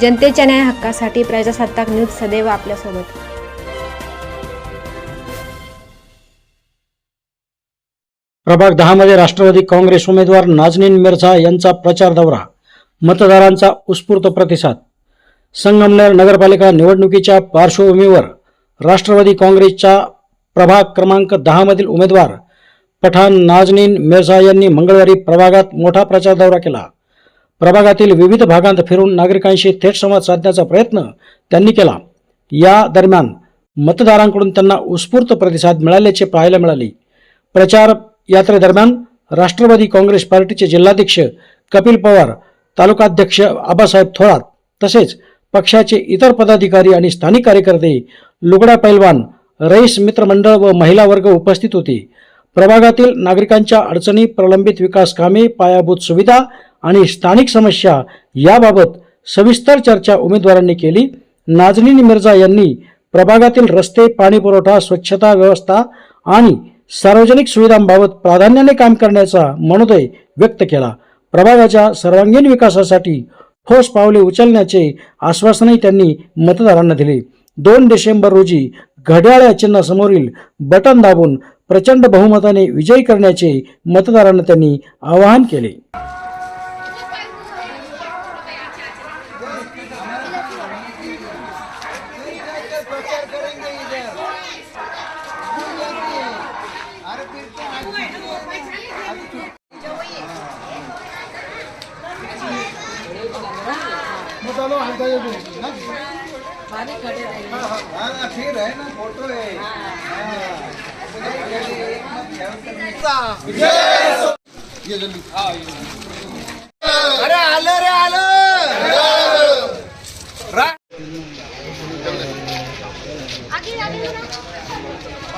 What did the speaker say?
जनतेच्या न्याय हक्कासाठी प्रजासत्ताक न्यूज सदैव आपल्यासोबत. प्रभाग दहामध्ये राष्ट्रवादी काँग्रेस उमेदवार नाजनीन मिर्झा यांचा प्रचार दौरा. मतदारांचा उत्स्फूर्त प्रतिसाद. संगमनेर नगरपालिका निवडणुकीच्या पार्श्वभूमीवर राष्ट्रवादी काँग्रेसच्या प्रभाग क्रमांक दहामधील उमेदवार पठाण नाजनीन मिर्झा यांनी मंगळवारी प्रभागात मोठा प्रचार दौरा केला. प्रभागातील विविध भागांत फिरून नागरिकांशी थेट संवाद साधण्याचा प्रयत्न त्यांनी केला. या दरम्यान मतदारांकडून त्यांना उत्स्फूर्त प्रतिसाद मिळाल्याचे पाहायला मिळाले. प्रचार यात्रेदरम्यान राष्ट्रवादी काँग्रेस पार्टीचे जिल्हाध्यक्ष कपिल पवार तालुकाध्यक्ष आबासाहेब थोरात तसेच पक्षाचे इतर पदाधिकारी आणि स्थानिक कार्यकर्ते लुगडा पैलवान रईस मित्रमंडळ व महिला वर्ग उपस्थित होते. प्रभागातील नागरिकांच्या अडचणी प्रलंबित विकास कामे पायाभूत सुविधा आणि स्थानिक समस्या याबाबत सविस्तर चर्चा उमेदवारांनी केली. नाजनीन मिर्झा यांनी प्रभागातील रस्ते पाणीपुरवठा स्वच्छता व्यवस्था आणि सार्वजनिक सुविधांबाबत प्राधान्याने काम करण्याचा मनोदय व्यक्त केला. प्रभागाच्या सर्वांगीण विकासासाठी ठोस पावले उचलण्याचे आश्वासनही त्यांनी मतदारांना दिले. दोन डिसेंबर रोजी घड्याळ या चिन्हासमोरील बटन दाबून प्रचंड बहुमताने विजयी करण्याचे मतदारांना त्यांनी आवाहन केले. फिर है ना फोटो है ये जल्दी अरे आलं रे आलं.